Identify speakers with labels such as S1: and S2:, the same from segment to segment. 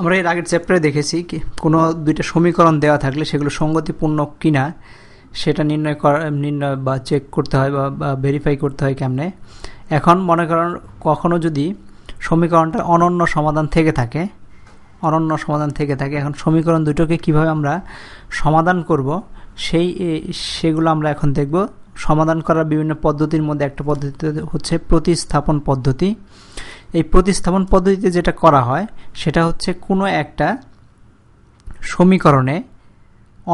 S1: আমরা এর আগের চ্যাপ্টারে দেখেছি কি কোনো দুইটা সমীকরণ দেওয়া থাকলে সেগুলো সঙ্গতিপূর্ণ কিনা সেটা নির্ণয় করা নির্ণয় বা চেক করতে হয় বা ভেরিফাই করতে হয় কেমনে। এখন মনে করেন কখনও যদি সমীকরণটা অনন্য সমাধান থেকে থাকে, অনন্য সমাধান থেকে থাকে, এখন সমীকরণ দুটোকে কীভাবে আমরা সমাধান করব, সেই সেগুলো আমরা এখন দেখব। সমাধান করার বিভিন্ন পদ্ধতির মধ্যে একটা পদ্ধতি হচ্ছে প্রতিস্থাপন পদ্ধতি। এই প্রতিস্থাপন পদ্ধতিতে যেটা করা হয় সেটা হচ্ছে কোনো একটা সমীকরণে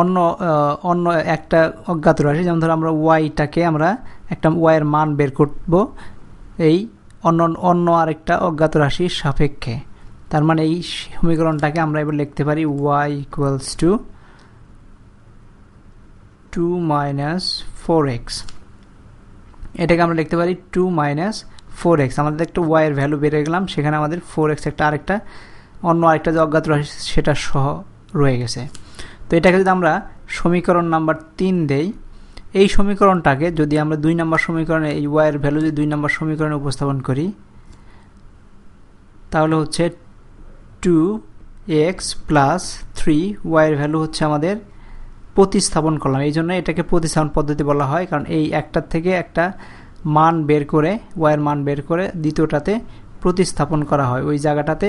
S1: অন্য অন্য একটা অজ্ঞাত রাশি, যেমন ধরো আমরা ওয়াইটাকে আমরা একটা ওয়াইয়ের মান বের করব এই অন্য অন্য আরেকটা অজ্ঞাত রাশির সাপেক্ষে। তার মানে এই সমীকরণটাকে আমরা এবার লিখতে পারি Y equals to two minus four X এটাকে আমরা লিখতে পারি টু মাইনাস ফোর এক্স আমাদের একটা ওয়াইয়ের ভ্যালু বেড়ে গেলাম, সেখানে আমাদের ফোর এক্স একটা আরেকটা, অন্য আরেকটা যে অজ্ঞাত রাশি সেটা সহ রয়ে গেছে। তো এটাকে যদি আমরা সমীকরণ নাম্বার তিন দেই, এই সমীকরণটাকে যদি আমরা দুই নম্বর সমীকরণে, এই ওয়াইয়ের ভ্যালু যদি দুই নম্বর সমীকরণে উপস্থাপন করি, তাহলে হচ্ছে টু এক্স প্লাস থ্রি ওয়াইয়ের ভ্যালু হচ্ছে আমাদের প্রতিস্থাপন করলাম। এই জন্য এটাকে প্রতিস্থাপন পদ্ধতি বলা হয়, কারণ এই একটার থেকে একটা মান বের করে ওয়াইয়ের মান বের করে দ্বিতীয়টাতে প্রতিস্থাপন করা হয়। ওই জায়গাটাতে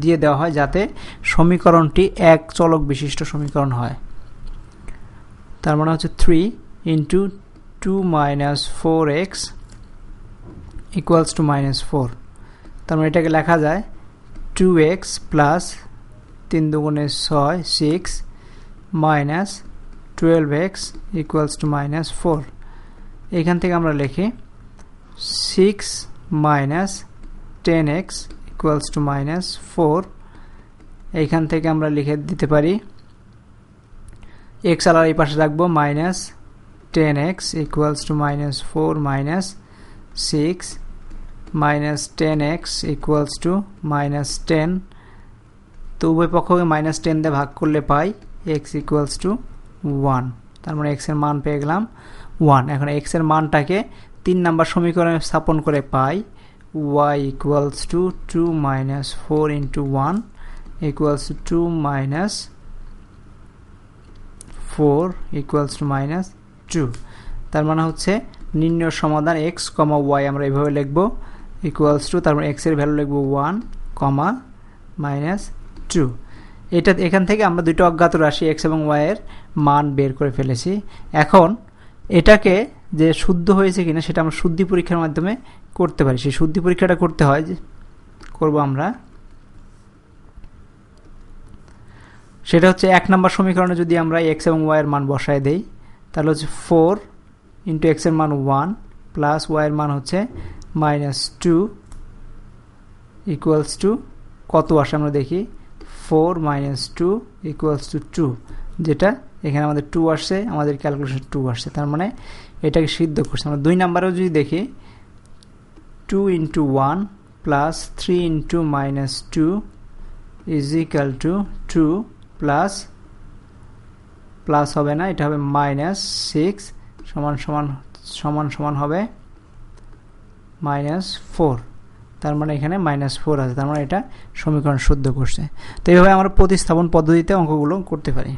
S1: দিয়ে দেওয়া হয় যাতে সমীকরণটি এক চলক বিশিষ্ট সমীকরণ হয়। তার মানে হচ্ছে three into two minus four X equals to minus four তার মানে এটাকে লেখা যায় টু এক্স প্লাস তিন দুগুণে ছয় six minus twelve X equals to minus four এখান থেকে আমরা লিখি six minus ten X equals to minus four এইখান থেকে আমরা লিখে দিতে পারি এক্স আলার এই পাশে রাখব minus ten X equals to minus four minus six minus ten X equals to minus ten তো উভয় পক্ষকে মাইনাস টেন দিয়ে ভাগ করলে পাই এক্স ইকুয়ালস টু ওয়ান তার মানে এক্সের মান পেয়ে গেলাম ওয়ান এখন এক্সের মানটাকে তিন নাম্বার সমীকরণে স্থাপন করে পাই y equals to 2 minus 4 into 1 equals to 2 minus 4 equals to minus 2 তার মানে হচ্ছে নির্ণয় সমাধান এক্স কমা ওয়াই আমরা এভাবে লিখব ইকুয়ালস টু তারপর এর ভ্যালু লিখব ওয়ান কমা মাইনাস টু এটা এখান থেকে আমরা দুটো অজ্ঞাত রাশি এক্স এবং ওয়াইয়ের মান বের করে ফেলেছি। এখন এটাকে যে শুদ্ধ হয়েছে কিনা সেটা আমরা শুদ্ধি পরীক্ষার মাধ্যমে করতে পারি। সেই শুদ্ধি পরীক্ষাটা করতে হয় যে করব আমরা। সেটা হচ্ছে এক নম্বর সমীকরণে যদি আমরা এক্স এবং ওয়াইয়ের মান বসায় দেই, তাহলে হচ্ছে ফোর ইন্টু এক্সের মান ওয়ান প্লাস ওয়াইয়ের মান হচ্ছে মাইনাস টু ইকুয়ালস টু কত আসে আমরা দেখি? Four minus two equals to two যেটা এখানে আমাদের টু আসছে, আমাদের ক্যালকুলেশন টু আসছে। তার মানে এটাকে সিদ্ধ করছে। আমরা দুই নাম্বারেও যদি দেখি two into one plus three into minus two is equal to two plus plus হবে না, এটা হবে মাইনাস সিক্স সমান সমান সমান সমান হবে মাইনাস ফোর তার মানে এখানে মাইনাস ফোর আছে। তার মানে এটা সমীকরণ শুদ্ধ করছে। তো এইভাবে আমরা প্রতিস্থাপন পদ্ধতিতে অঙ্কগুলো করতে পারি।